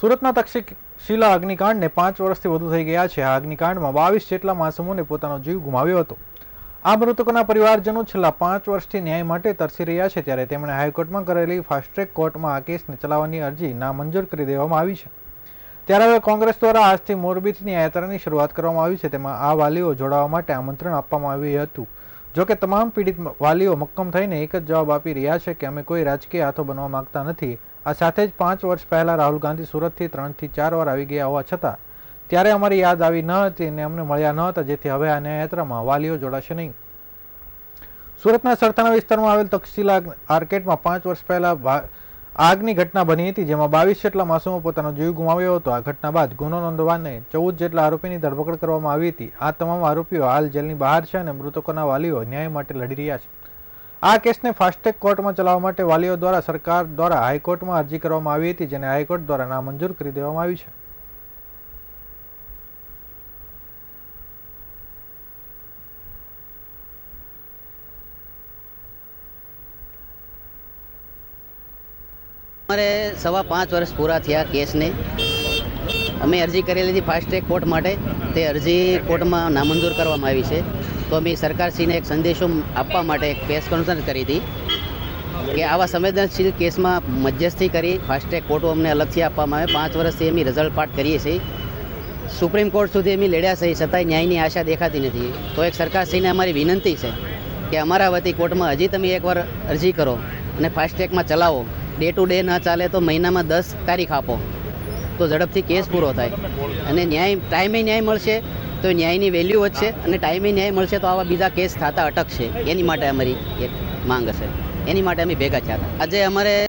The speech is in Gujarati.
સુરતના તક્ષશિલા અગ્નિકાંડને પાંચ વર્ષથી વધુ થઈ ગયા છે. આ અગ્નિકાંડમાં બાવીસ જેટલા માસૂમોને પોતાનો જીવ ગુમાવ્યો હતો. આ મૃતકોના પરિવારજનો છેલ્લા પાંચ વર્ષથી ન્યાય માટે તરસી રહ્યા છે ત્યારે તેમણે હાઈકોર્ટમાં કરેલી ફાસ્ટ ટ્રેક કોર્ટમાં આ કેસને ચલાવવાની અરજી નામંજૂર કરી દેવામાં આવી છે. ત્યારે હવે કોંગ્રેસ દ્વારા આજથી મોરબીથી યાત્રાની શરૂઆત કરવામાં આવી છે. તેમાં આ વાલીઓ જોડાવા માટે આમંત્રણ આપવામાં આવ્યું હતું. જોકે તમામ પીડિત વાલીઓ મક્કમ થઈને એક જ જવાબ આપી રહ્યા છે કે અમે કોઈ રાજકીય હાથો બનવા માંગતા નથી. આ સાથે જ પાંચ વર્ષ પહેલા રાહુલ ગાંધી સુરતથી ત્રણથી ચાર વાર આવી ગયા હોવા છતાં, ત્યારે અમારી યાદ આવી ન હતી અને અમને મળ્યા ન હતા, જેથી હવે આ ન્યાયયાત્રામાં વાલીઓ જોડાશે નહીં. સુરતના સરથાણા વિસ્તારમાં આવેલ તક્ષશિલા આર્કેટમાં પાંચ વર્ષ પહેલા આગની ઘટના બની હતી, જેમાં બાવીસ જેટલા માસૂમો પોતાનો જીવ ગુમાવ્યો હતો. આ ઘટના બાદ ગુનો નોંધવાને ચૌદ જેટલા આરોપીની ધરપકડ કરવામાં આવી હતી. આ તમામ આરોપીઓ હાલ જેલની બહાર છે અને મૃતકોના વાલીઓ ન્યાય માટે લડી રહ્યા છે. આ કેસને ફાસ્ટેગ કોર્ટમાં ચલાવવા માટે વાલીઓ દ્વારા સરકાર દ્વારા હાઈકોર્ટમાં અરજી કરવામાં આવી હતી, જેને હાઈકોર્ટ દ્વારા નામંજૂર કરી દેવામાં આવી છે. અમારે સવા પાંચ વર્ષ પૂરા થયા કેસને. અમે અરજી કરેલી હતી ફાસ્ટ ટ્રેક કોર્ટ માટે. તે અરજી કોર્ટમાં નામંજૂર કરવામાં આવી છે. તો અમે સરકારશ્રીને એક સંદેશો આપવા માટે એક પ્રેસ કોન્ફરન્સ કરી હતી કે આવા સંવેદનશીલ કેસમાં મધ્યસ્થી કરી ફાસ્ટ્રેક કોર્ટો અમને અલગથી આપવામાં આવે. પાંચ વર્ષથી અમે રિઝલ્ટ પાઠ કરીએ છીએ. સુપ્રીમ કોર્ટ સુધી અમે લડ્યા છે છતાંય ન્યાયની આશા દેખાતી નથી. તો એક સરકારશ્રીને અમારી વિનંતી છે કે અમારા વતી કોર્ટમાં હજી તમે એકવાર અરજી કરો અને ફાસ્ટ્રેકમાં ચલાવો. ડે ટુ ડે ન ચાલે તો મહિનામાં દસ તારીખ આપો. તો ઝડપથી કેસ પૂરો થાય. અને ન્યાય, ટાઈમે ન્યાય મળશે. તો ન્યાયની વેલ્યુ વધશે અને ટાઈમે ન્યાય મળશે તો આવા બીજા કેસ થતા અટકશે. એની માટે અમારી એક માંગ હશે એની માટે અમે ભેગા થયા હતા. આજે અમારે